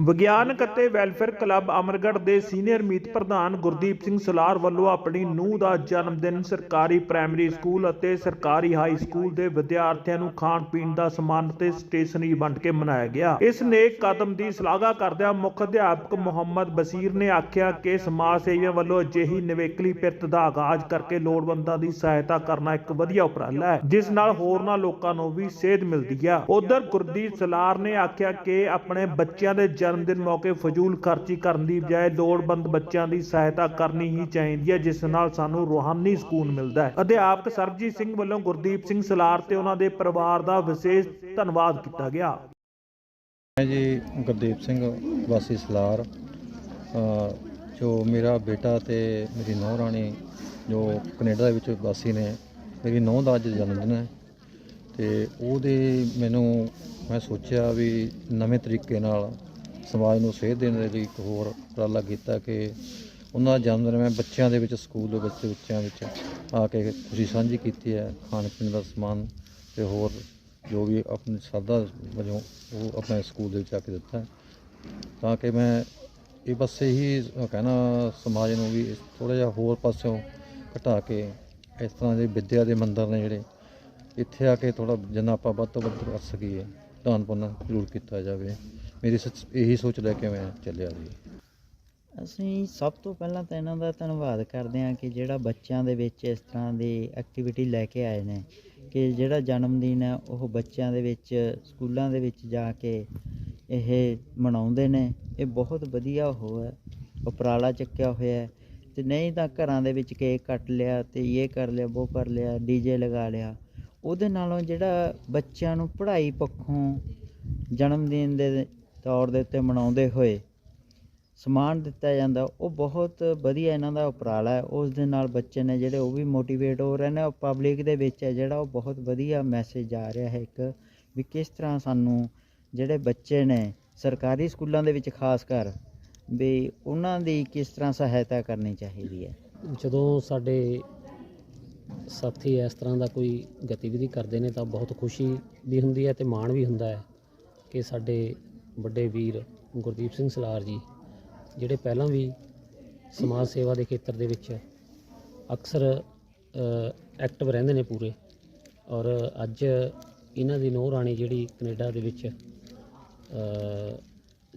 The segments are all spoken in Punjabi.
ਵਿਗਿਆਨਕ ਅਤੇ ਵੈਲਫੇਅਰ ਕਲੱਬ ਅਮਰਗੜ੍ਹ ਦੇ ਸੀਨੀਅਰ ਮੀਤ ਪ੍ਰਧਾਨ ਗੁਰਦੀਪ ਸਿੰਘ ਸਲਾਰ ਵੱਲੋਂ ਆਪਣੀ ਨੂੰਹ ਦਾ ਜਨਮ ਦਿਨ ਸਰਕਾਰੀ ਪ੍ਰਾਇਮਰੀ ਸਕੂਲ ਅਤੇ ਸਰਕਾਰੀ ਹਾਈ ਸਕੂਲ ਦੇ ਵਿਦਿਆਰਥੀਆਂ ਨੂੰ ਖਾਣ ਪੀਣ ਦਾ ਸਮਾਨ ਤੇ ਸਟੇਸ਼ਨਰੀ ਵੰਡ ਕੇ ਮਨਾਇਆ ਗਿਆ। ਇਸ ਨੇਕ ਕਦਮ ਦੀ ਸ਼ਲਾਘਾ ਕਰਦਿਆਂ ਮੁੱਖ ਅਧਿਆਪਕ ਮੁਹੰਮਦ ਬਸ਼ੀਰ ਨੇ ਆਖਿਆ ਕਿ ਸਮਾਜ ਸੇਵੀਆਂ ਵੱਲੋਂ ਅਜਿਹੀ ਨਿਵੇਕਲੀ ਪਿਰਤ ਦਾ ਆਗਾਜ਼ ਕਰਕੇ ਲੋੜਵੰਦਾਂ ਦੀ ਸਹਾਇਤਾ ਕਰਨਾ ਇੱਕ ਵਧੀਆ ਉਪਰਾਲਾ ਹੈ, ਜਿਸ ਨਾਲ ਹੋਰਨਾਂ ਲੋਕਾਂ ਨੂੰ ਵੀ ਸੇਧ ਮਿਲਦੀ ਹੈ ਉਧਰ ਗੁਰਦੀਪ ਸਲਾਰ ਨੇ ਆਖਿਆ ਕਿ ਆਪਣੇ ਬੱਚਿਆਂ ਦੇ ਜਨਮ ਦਿਨ ਮੌਕੇ ਫਜ਼ੂਲ ਖਰਚੀ ਕਰਨ ਦੀ ਬਜਾਏ ਲੋੜਵੰਦ ਬੱਚਿਆਂ ਦੀ ਸਹਾਇਤਾ ਕਰਨੀ ਹੀ ਚਾਹੀਦੀ ਹੈ, ਜਿਸ ਨਾਲ ਸਾਨੂੰ ਰੂਹਾਨੀ ਸਕੂਨ ਮਿਲਦਾ ਹੈ। ਅਧਿਆਪਕ ਸਰਬਜੀਤ ਸਿੰਘ ਵੱਲੋਂ ਗੁਰਦੀਪ ਸਿੰਘ ਸਲਾਰ ਤੇ ਉਹਨਾਂ ਦੇ ਪਰਿਵਾਰ ਦਾ ਵਿਸ਼ੇਸ਼ ਧੰਨਵਾਦ ਕੀਤਾ ਗਿਆ। ਮੈਂ ਜੀ ਗੁਰਦੀਪ ਸਿੰਘ, ਵਾਸੀ ਸਲਾਰ ਜੋ ਮੇਰਾ ਬੇਟਾ ਤੇ ਮੇਰੀ ਨੂੰਹ ਰਾਣੀ, ਜੋ ਕੈਨੇਡਾ ਦੇ ਵਿੱਚ ਵਾਸੀ ਨੇ, ਮੇਰੀ ਨੂੰਹ ਦਾ ਅੱਜ ਜਨਮ ਦਿਨ ਹੈ ਤੇ ਉਹਦੇ ਮੈਨੂੰ ਮੈਂ ਸੋਚਿਆ ਵੀ ਨਵੇਂ ਤਰੀਕੇ ਨਾਲ ਸਮਾਜ ਨੂੰ ਸੇਧ ਦੇਣ ਦੇ ਲਈ ਇੱਕ ਹੋਰ ਉਪਰਾਲਾ ਕੀਤਾ ਕਿ ਉਹਨਾਂ ਦਾ ਜਨਮ ਦਿਨ ਮੈਂ ਬੱਚਿਆਂ ਦੇ ਵਿੱਚ, ਸਕੂਲ ਦੇ ਬੱਚੇ ਬੱਚਿਆਂ ਵਿੱਚ ਆ ਕੇ ਖੁਸ਼ੀ ਸਾਂਝੀ ਕੀਤੀ ਹੈ, ਖਾਣ ਪੀਣ ਦਾ ਸਮਾਨ ਤੇ ਹੋਰ ਜੋ ਵੀ ਆਪਣੀ ਸਰਦਾ ਵਜੋਂ ਉਹ ਆਪਣੇ ਸਕੂਲ ਦੇ ਵਿੱਚ ਆ ਕੇ ਦਿੱਤਾ ਤਾਂ ਕਿ ਮੈਂ ਇਹ ਬਸ ਇਹੀ ਕਹਿਣਾ ਸਮਾਜ ਨੂੰ ਵੀ ਥੋੜਾ ਜਿਹਾ ਹੋਰ ਪਾਸਿਓਂ ਘਟਾ ਕੇ ਇਸ ਤਰ੍ਹਾਂ ਦੇ ਵਿੱਦਿਆ ਦੇ ਮੰਦਰ ਨੇ ਜਿਹੜੇ ਇੱਥੇ ਆ ਕੇ ਥੋੜਾ ਜਿੰਨਾ ਆਪਾਂ ਵੱਧ ਤੋਂ ਵੱਧ ਕਰ ਸਕੀਏ ਦਾਨ ਪੁੰਨ ਜ਼ਰੂਰ ਕੀਤਾ ਜਾਵੇ। ਮੇਰੀ ਸੱਚ ਇਹੀ ਸੋਚ ਲੈ ਕੇ ਮੈਂ ਚੱਲਿਆ ਜੀ ਅਸੀਂ ਸਭ ਤੋਂ ਪਹਿਲਾਂ ਤਾਂ ਇਹਨਾਂ ਦਾ ਧੰਨਵਾਦ ਕਰਦੇ ਹਾਂ ਕਿ ਜਿਹੜਾ ਬੱਚਿਆਂ ਦੇ ਵਿੱਚ ਇਸ ਤਰ੍ਹਾਂ ਦੀ ਐਕਟੀਵਿਟੀ ਲੈ ਕੇ ਆਏ ਨੇ, ਕਿ ਜਿਹੜਾ ਜਨਮ ਦਿਨ ਹੈ, ਉਹ ਬੱਚਿਆਂ ਦੇ ਵਿੱਚ, ਸਕੂਲਾਂ ਦੇ ਵਿੱਚ ਜਾ ਕੇ ਇਹ ਮਨਾਉਂਦੇ ਨੇ। ਇਹ ਬਹੁਤ ਵਧੀਆ ਉਹ ਹੈ, ਉਪਰਾਲਾ ਚੱਕਿਆ ਹੋਇਆ ਹੈ। ਤੇ ਨਹੀਂ ਤਾਂ ਘਰਾਂ ਦੇ ਵਿੱਚ ਕੇਕ ਕੱਟ ਲਿਆ ਤੇ ਇਹ ਕਰ ਲਿਆ, ਉਹ ਕਰ ਲਿਆ ਡੀਜੇ ਲਗਾ ਲਿਆ। ਉਹਦੇ ਨਾਲੋਂ ਜਿਹੜਾ ਬੱਚਿਆਂ ਨੂੰ ਪੜ੍ਹਾਈ ਪੱਖੋਂ ਜਨਮ ਦਿਨ ਦੇ ਤੌਰ ਦੇ ਉੱਤੇ ਮਨਾਉਂਦੇ ਹੋਏ ਸਮਾਨ ਦਿੱਤਾ ਜਾਂਦਾ, ਉਹ ਬਹੁਤ ਵਧੀਆ ਇਹਨਾਂ ਦਾ ਉਪਰਾਲਾ ਹੈ। ਉਸ ਦੇ ਨਾਲ ਬੱਚੇ ਨੇ ਜਿਹੜੇ ਉਹ ਵੀ ਮੋਟੀਵੇਟ ਹੋ ਰਹੇ ਨੇ, ਉਹ ਪਬਲਿਕ ਦੇ ਵਿੱਚ ਹੈ ਜਿਹੜਾ ਉਹ ਬਹੁਤ ਵਧੀਆ ਮੈਸੇਜ ਆ ਰਿਹਾ ਹੈ ਇੱਕ ਵੀ ਕਿਸ ਤਰ੍ਹਾਂ ਸਾਨੂੰ ਜਿਹੜੇ ਬੱਚੇ ਨੇ ਸਰਕਾਰੀ ਸਕੂਲਾਂ ਦੇ ਵਿੱਚ ਖਾਸ ਕਰ ਵੀ ਉਹਨਾਂ ਦੀ ਕਿਸ ਤਰ੍ਹਾਂ ਸਹਾਇਤਾ ਕਰਨੀ ਚਾਹੀਦੀ ਹੈ। ਜਦੋਂ ਸਾਡੇ ਸਾਥੀ ਇਸ ਤਰ੍ਹਾਂ ਦਾ ਕੋਈ ਗਤੀਵਿਧੀ ਕਰਦੇ ਨੇ ਤਾਂ ਬਹੁਤ ਖੁਸ਼ੀ ਵੀ ਹੁੰਦੀ ਹੈ ਤੇ ਮਾਣ ਵੀ ਹੁੰਦਾ ਹੈ ਕਿ ਸਾਡੇ ਵੱਡੇ ਵੀਰ ਗੁਰਦੀਪ ਸਿੰਘ ਸਲਾਰ ਜੀ ਜਿਹੜੇ ਪਹਿਲਾਂ ਵੀ ਸਮਾਜ ਸੇਵਾ ਦੇ ਖੇਤਰ ਦੇ ਵਿੱਚ ਅਕਸਰ ਐਕਟਿਵ ਰਹਿੰਦੇ ਨੇ ਪੂਰੇ ਔਰ ਅੱਜ ਇਹਨਾਂ ਦੀ ਨੂੰਹ ਰਾਣੀ ਜਿਹੜੀ ਕੈਨੇਡਾ ਦੇ ਵਿੱਚ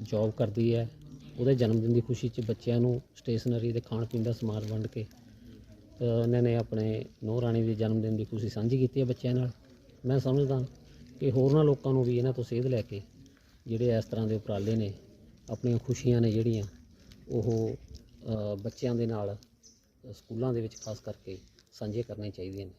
ਜੌਬ ਕਰਦੀ ਹੈ ਉਹਦੇ ਜਨਮ ਦਿਨ ਦੀ ਖੁਸ਼ੀ 'ਚ ਬੱਚਿਆਂ ਨੂੰ ਸਟੇਸ਼ਨਰੀ ਤੇ ਖਾਣ ਪੀਣ ਦਾ ਸਮਾਨ ਵੰਡ ਕੇ ਅ, ਉਹਨਾਂ ਨੇ ਆਪਣੇ ਨੂੰਹ ਰਾਣੀ ਦੇ ਜਨਮ ਦਿਨ ਦੀ ਖੁਸ਼ੀ ਸਾਂਝੀ ਕੀਤੀ ਹੈ ਬੱਚਿਆਂ ਨਾਲ। ਮੈਂ ਸਮਝਦਾ ਕਿ ਹੋਰਨਾਂ ਲੋਕਾਂ ਨੂੰ ਵੀ ਇਹਨਾਂ ਤੋਂ ਸੇਧ ਲੈ ਕੇ ਜਿਹੜੇ ਇਸ ਤਰ੍ਹਾਂ ਦੇ ਉਪਰਾਲੇ ਨੇ, ਆਪਣੀਆਂ ਖੁਸ਼ੀਆਂ ਨੇ ਜਿਹੜੀਆਂ, ਉਹ ਬੱਚਿਆਂ ਦੇ ਨਾਲ ਸਕੂਲਾਂ ਦੇ ਵਿੱਚ ਖਾਸ ਕਰਕੇ ਸਾਂਝੇ ਕਰਨੇ ਚਾਹੀਦੇ ਨੇ।